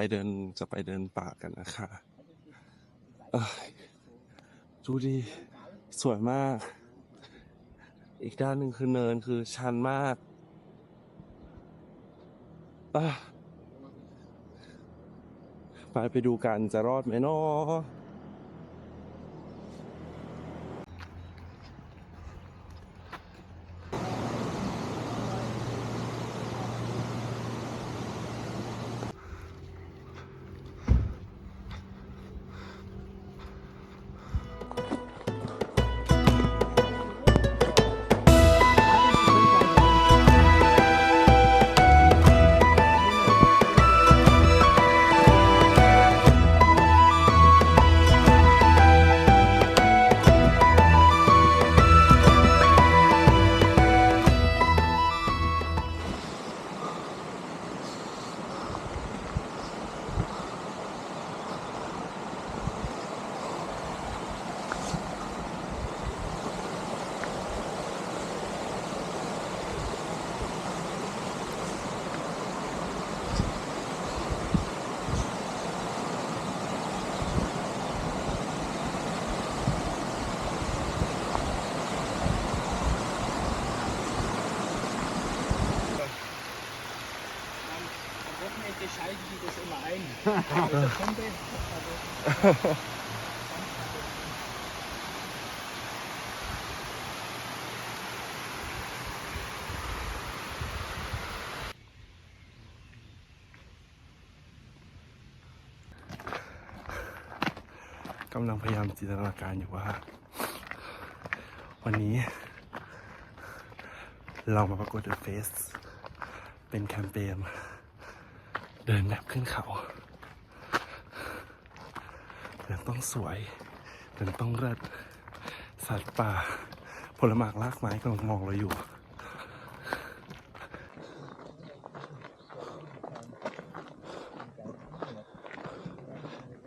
ไปเดินจะไปเดินป่ากันนะคะดูดีสวยมาก อีกด้านหนึ่งคือเนินคือชันมากไปไปดูกันจะรอดไหมเนาะ Am Wochenende schalten die das immer ein. Also Pumpe, also. กำลังพยายามจินตนาการอยู่ว่า วันนี้ เรามาประกวดเดอะเฟส เป็นแคมเปญ เดินแบบขึ้นเขาเดินต้องสวยเดินต้องเลิศสัตว์ป่า ผลหมากลากไม้กำลังมองเราอยู่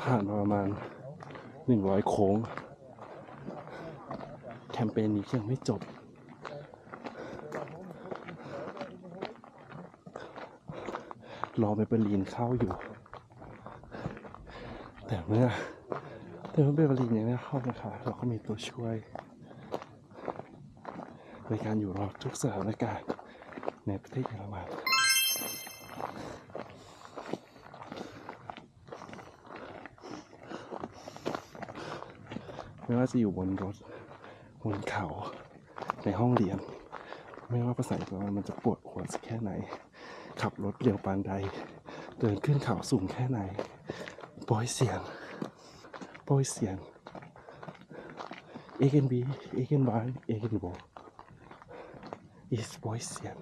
ผ่านมาประมาณหนึ่งร้อยโค้ง แคมเปญนี้ยังไม่จบ รอไปเบอร์ลินเข้าอยู่ แต่เมื่อแต่เมื่อเบอร์ลินยังไม่เข้านะคะเราก็มีตัวช่วยในการอยู่รอดทุกสถานการณ์ในประเทศเยอรมันไม่ว่าจะอยู่บนรถบนเขาในห้องเรียน ไม่ว่าภาษาอังกฤษมันจะปวดหัวสักแค่ไหน ขับรถเร็วปานใด เดินขึ้นเขาสูงแค่ไหนโปรยเสียงโปรยเสียงเอเกนบีเอเกนบายเอเกนโบอีสโปรยเสียง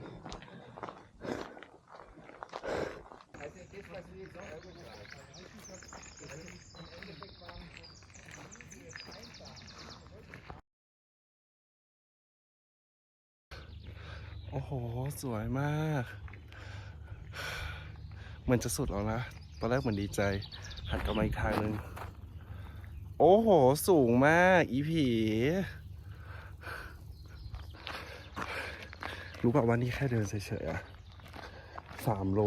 โอ้โห สวยมาก เหมือนจะสุดแล้วนะ ตอนแรกเหมือนดีใจ หันกลับมาอีกทางหนึ่งโอ้โห สูงมาก อีผีรู้ป่าว่านี่แค่เดินเฉยๆอะสามโล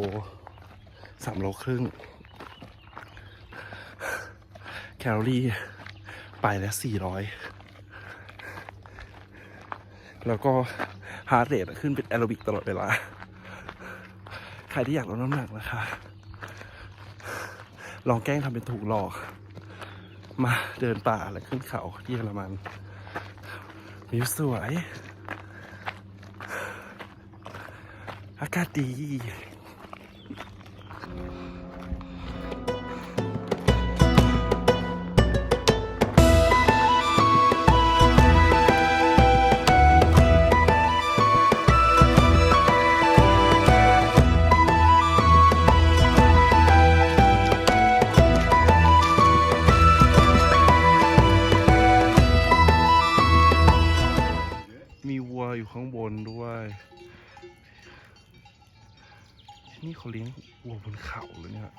สามโลครึ่ง แคลอรี่ ไปแล้วสี่ร้อยแล้วก็ฮาร์ดเรทขึ้นเป็นแอโรบิกตลอดเวลา รที่อยากลดน้ำหนักนะคะ ลองแกล้งทำเป็นถูกหลอก มาเดินป่าและขึ้นเขาที่เยอรมันวิวสวย อากาศดี อยู่ข้างบนด้วยที่นี่เขาเลี้ยงวัวบนเขาเลยเนี่ย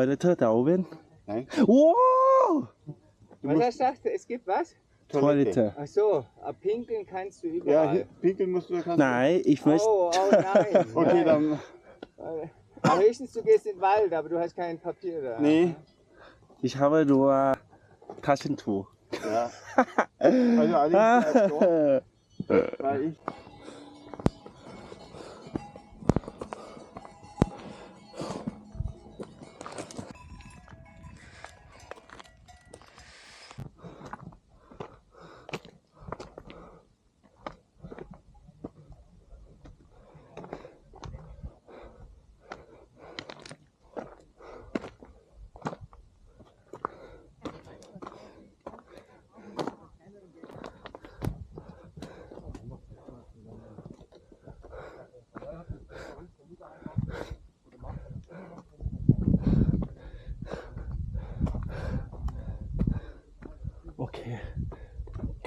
Toilette da oben. Nein. Wow! Was er sagt, es gibt was? Toilette. Ach so, äh, pinkeln kannst du Ja, überall. hier, pinkeln musst du da kannst Nein, ich möchte. Oh, oh nein. du. Okay, dann. Aber höchstens du gehst in den Wald, aber du hast kein Papier da. Nee. Ich habe nur Taschentuch. Ja. Also du, weil ich.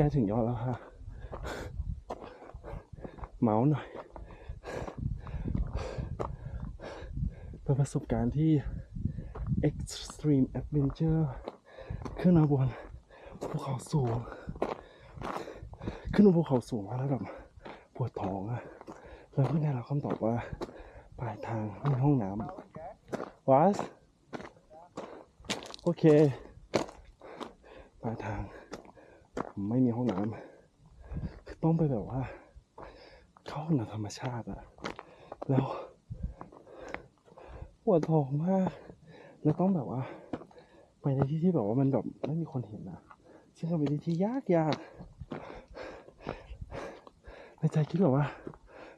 ล้ถึงยอดแล้วค่ะ เมาส์หน่อย เป็นประสบการณ์ที่ extreme adventure ขึ้นมาบนภูเขาสูง ขึ้นบนภูเขาสูงมาแล้วแบบปวดท้องอะแล้วเพื่อนได้รับคำตอบว่าปลายทางมีห้องน้ำ was โอเคปลายทาง ไม่มีห้องน้ำคือต้องไปแบบว่า เข้าห้องน้ำธรรมชาติอะแล้วปวดท้องมาก แล้วต้องแบบว่า ไปในที่ที่แบบว่ามันแบบไม่มีคนเห็นอะซึ่งก็เป็นที่ที่ยากยากในใจคิดแบบว่า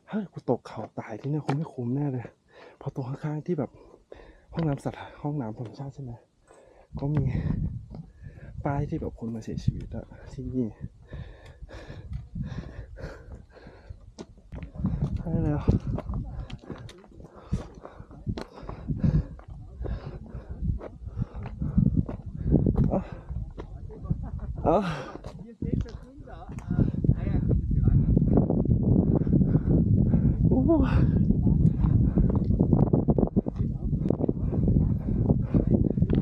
ถ้ากูตกเขาตายที่เนี่ยคงไม่คุ้มแน่เลยพอตรงข้างๆที่แบบห้องน้ำสัตว์ห้องน้ำธรรมชาติใช่ไหมก็มี ป้ายที่แบบคนมาเสียชีวิตอะที่นี่ใช่แล้วอ่ะอ่ะ Hier steht das Wunder. Äh, ah ja, kommt es ran. โอ้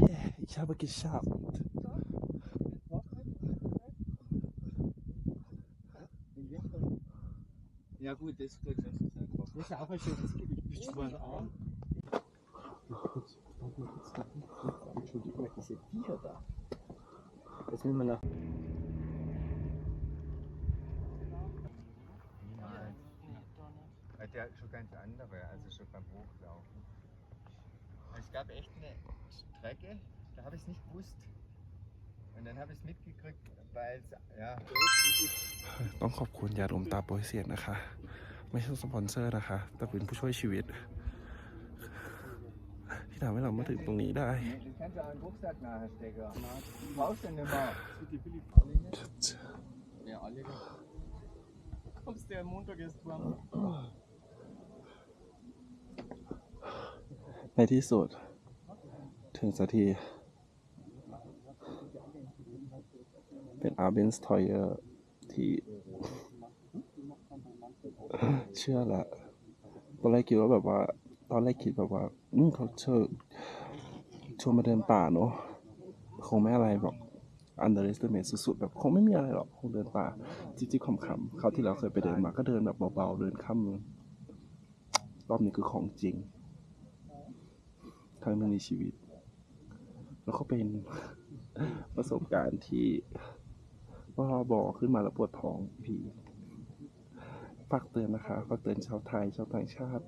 เย้ ich habe geschafft Ja gut, das ist das ist einfach. Das ist auch ein schönes Gebiet. Bist du mal arm? Entschuldigung, diese Viecher da. Das will man nach. Niemals. Weil der schon ganz andere, also schon beim Hochlaufen. Es gab echt eine Strecke, da habe ich es nicht gewusst. Und dann habe ich es mitgekriegt, weil es, ja, ต้องขอบคุณยาดมตาโปรยเสียนนะคะ ไม่ใช่สปอนเซอร์นะคะ แต่เป็นผู้ช่วยชีวิต ที่ทำให้เรามาถึงตรงนี้ได้ den kannst du auch in den Rucksack nachher stecken. Du brauchst den nicht mehr. Ja, alle. Kommst du am Montag erst warm? ในที่สุด ถึงสักที เป็นอาร์เบนส์ทอยเออร์ที่ เชื่อละตอนแรกคิดว่าแบบว่า ตอนแรกคิดแบบว่า อืมเขาเชิญชวนมาเดินป่าเนอะคงไม่อะไรแบบ underestimate สุดๆแบบคงไม่มีอะไรหรอกคงเดินป่าจิ๊บๆขำๆเขาที่เราเคยไปเดินมาก็เดินแบบเบาๆเดินข้ามรอบนี้คือของจริงครั้งหนึ่งในชีวิต แล้วก็เป็นประสบการณ์ที่ ว่าบอกขึ้นมาแล้วปวดท้องผีฝากเตือนนะคะฝากเตือนชาวไทยชาวต่างชาติ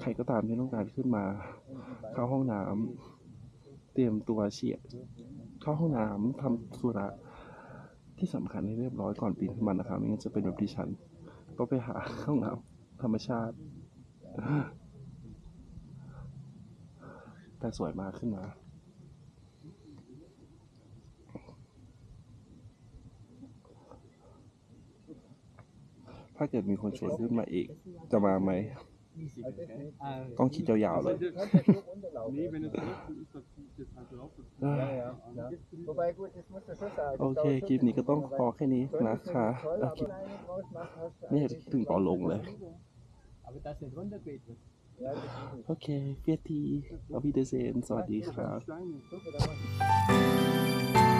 ใครก็ตามที่ต้องการขึ้นมา เข้าห้องน้ำเตรียมตัวเฉียดเข้าห้องน้ำทำธุระที่สำคัญให้เรียบร้อยก่อนปีนขึ้นมานะคะไม่งั้นจะเป็นแบบดิฉัน ก็ไปหาห้องน้ำธรรมชาติ แต่สวยมากขึ้นมา ถ้าเกิดมีคนชวนขึ้นมาอีก จะมาไหม ต้องคิดยาวๆเลย Nee, wenn es draußen ist, dann zieht es halt rauf. อ่า Wobei gut, das musst du schon sagen. โอเค คลิปนี้ก็ต้องพอแค่นี้นะคะอะคลิปไม่อยากจะคิดถึงตอนลงเลย Aber das nicht runtergeht wird. โอเคเฟียทีเอาพี่เดเซนสวัสดีครับ Steine.